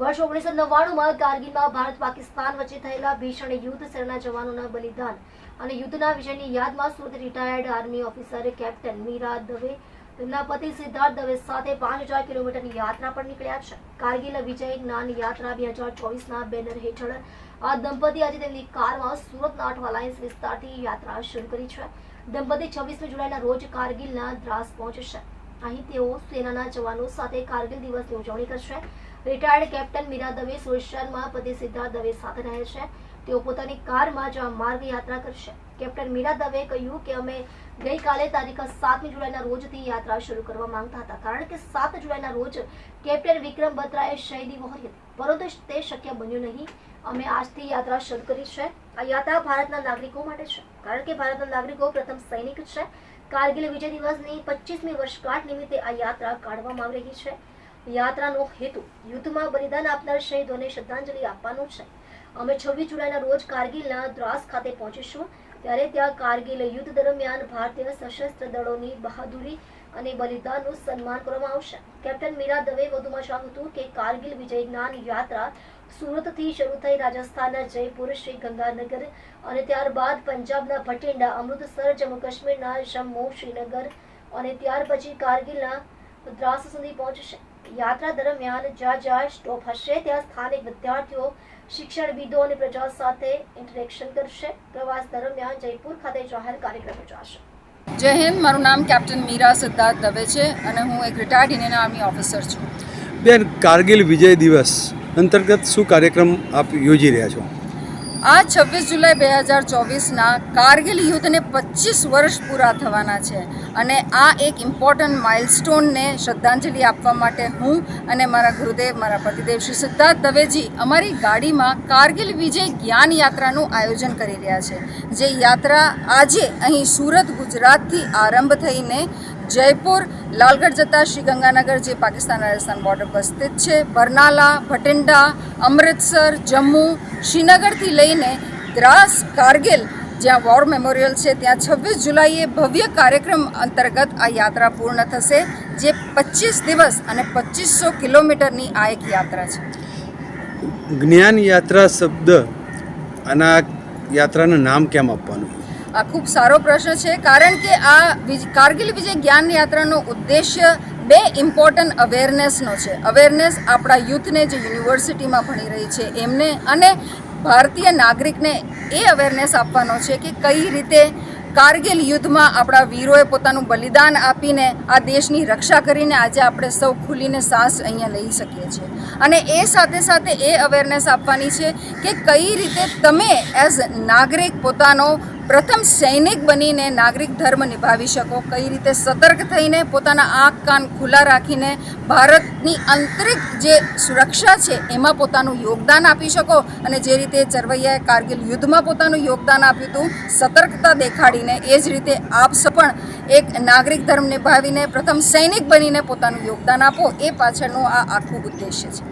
વર્ષ ઓગણીસો નવ્વાણુંમાં કારગિલમાં ભારત પાકિસ્તાન વચ્ચે થયેલા ભીષણ યુદ્ધ સેનાના જવાનોના બલિદાન અને યુદ્ધના વિજયની યાદમાં Surat retired army officer captain Meera Dave તેમના પતિ સિદ્ધાર્થ દવે સાથે પાંચ હજાર કિલોમીટરની યાત્રા પર નીકળ્યા છે. કારગિલ વિજય જ્ઞાન યાત્રા બે હજાર ચોવીસના બેનર હેઠળ આ દંપતી આજે તેમની કારમાં સુરતના અઠવા લાઇન્સ વિસ્તારથી યાત્રા શરૂ કરી છે. દંપતી છવ્વીસમી જુલાઈના રોજ કારગિલના દ્રાસ પહોંચશે. અહીં તેઓ સેનાના જવાનો સાથે કારગિલ દિવસની ઉજવણી કરશે. રિટાયર્ડ કેપ્ટન મીરા દવે સુરેશ્વરમાં પતિ સિદ્ધાર્થ દવે સાથે રહે છે. તેઓ પોતાની કારમાં જ માર્ગ યાત્રા કરશે. કેપ્ટન મીરા દવે કહ્યું કે અમે ગઈકાલે તારીખ સાતમી જુલાઈના રોજથી યાત્રા શરૂ કરવા માંગતા હતા. કારણ કે સાત જુલાઈના રોજ કેપ્ટન વિક્રમ બત્રાએ શહીદી વહોરી હતી. પરંતુ તે શક્ય બન્યું નહીં. અમે આજથી યાત્રા શરૂ કરી છે. આ યાત્રા ભારતના નાગરિકો માટે છે. કારણ કે ભારતના નાગરિકો પ્રથમ સૈનિક છે. કારગિલ વિજય દિવસની પચીસમી વર્ષગાંઠ નિમિત્તે આ યાત્રા કાઢવામાં આવી રહી છે. યાત્રાનો હેતુ યુદ્ધમાં બલિદાન આપનાર શહીદોને શ્રદ્ધાંજલિ આપવાનો છે. અમે છવ્વીસ જુલાઈના રોજ કારગિલના દ્રાસ ખાતે પહોંચીશું. ત્યારે ત્યાં કારગિલ યુદ્ધ દરમિયાન ભારતીય સશસ્ત્ર દળોની બહાદુરી અને બલિદાનનું સન્માન કરવામાં આવશે. કેપ્ટન મીરા દવે વધુમાં જણાવ્યું હતું કે કારગિલ વિજય જ્ઞાન યાત્રા સુરતથી શરૂ થઈ રાજસ્થાનના જયપુર શ્રી ગંગાનગર અને ત્યારબાદ પંજાબના ભટિંડા, અમૃતસર જમ્મુ કાશ્મીરના જમ્મુ, શ્રીનગર અને ત્યાર પછી કારગિલના દ્રાસ સુધી પહોંચશે. યાત્રા દરમિયાન જ્યાં જ્યાં સ્ટોપ હશે, ત્યાં સ્થાનિક વિદ્યાર્થીઓ, શિક્ષણવિદો અને પ્રજા સાથે ઇન્ટરેક્શન કરશે. પ્રવાસ દરમિયાન જયપુર ખાતે જાહેર કાર્યક્રમ યોજાશે. જય હિન્દ, મારું નામ કેપ્ટન મીરા સિદ્ધાર્થ દવે છે અને હું એક રિટાયર્ડ ઇન્ડિયન આર્મી ઓફિસર છું. બેન, કારગિલ વિજય દિવસ અંતર્ગત શું કાર્યક્રમ આપ યોજી રહ્યા છો? આ છવ્વીસ જુલાઈ બે હજાર ચોવીસના કારગિલ યુદ્ધને પચીસ વર્ષ પૂરા થવાના છે અને આ એક ઇમ્પોર્ટન્ટ માઇલસ્ટોનને શ્રદ્ધાંજલિ આપવા માટે હું અને મારા ગુરુદેવ, મારા પતિદેવ શ્રી સિદ્ધાર્થ દવેજી અમારી ગાડીમાં કારગિલ વિજય જ્ઞાન યાત્રાનું આયોજન કરી રહ્યા છે. જે યાત્રા આજે અહીં સુરત, ગુજરાતથી આરંભ થઈને જયપુર, લાલગઢ જતા શ્રી ગંગાનગર, જે પાકિસ્તાન રાજસ્થાન બોર્ડર પર સ્થિત છે. બરનાલા, ભટિંડા, અમૃતસર, જમ્મુ, શ્રીનગરથી લઈને દ્રાસ, કારગિલ જ્યાં વોર મેમોરિયલ છે, ત્યાં છવ્વીસ જુલાઈએ ભવ્ય કાર્યક્રમ અંતર્ગત આ યાત્રા પૂર્ણ થશે, જે પચીસ દિવસ અને પચીસો કિલોમીટરની આ એક યાત્રા છે. જ્ઞાન યાત્રા શબ્દ આના યાત્રાનું નામ કેમ આપવાનું? આ ખૂબ સારો પ્રશ્ન છે, કારણ કે આ કારગિલ વિજય જ્ઞાન યાત્રાનો ઉદ્દેશ્ય બે ઇમ્પોર્ટન્ટ અવેરનેસનો છે. અવેરનેસ આપણા યુથને જે યુનિવર્સિટીમાં ભણી રહી છે એમને અને ભારતીય નાગરિકને એ અવેરનેસ આપવાનો છે કે કઈ રીતે કારગિલ યુદ્ધમાં આપણા વીરોએ પોતાનું બલિદાન આપીને આ દેશની રક્ષા કરીને આજે આપણે સૌ ખુલીને શ્વાસ અહીંયા લઈ શકીએ છીએ. અને એ સાથે સાથે એ અવેરનેસ આપવાની છે કે કઈ રીતે તમે એઝ નાગરિક પોતાનો પ્રથમ સૈનિક બનીને નાગરિક ધર્મ નિભાવી શકો. કઈ રીતે સતર્ક થઈને પોતાના આંખ કાન ખુલ્લા રાખીને ભારતની આંતરિક જે સુરક્ષા છે એમાં પોતાનું યોગદાન આપી શકો અને જે રીતે ચરવૈયાએ કારગિલ યુદ્ધમાં પોતાનું યોગદાન આપ્યું હતું, સતર્કતા દેખાડીને એ જ રીતે આપ પણ એક નાગરિક ધર્મ નિભાવીને પ્રથમ સૈનિક બનીને પોતાનું યોગદાન આપો એ પાછળનું આ આખું ઉદ્દેશ્ય છે.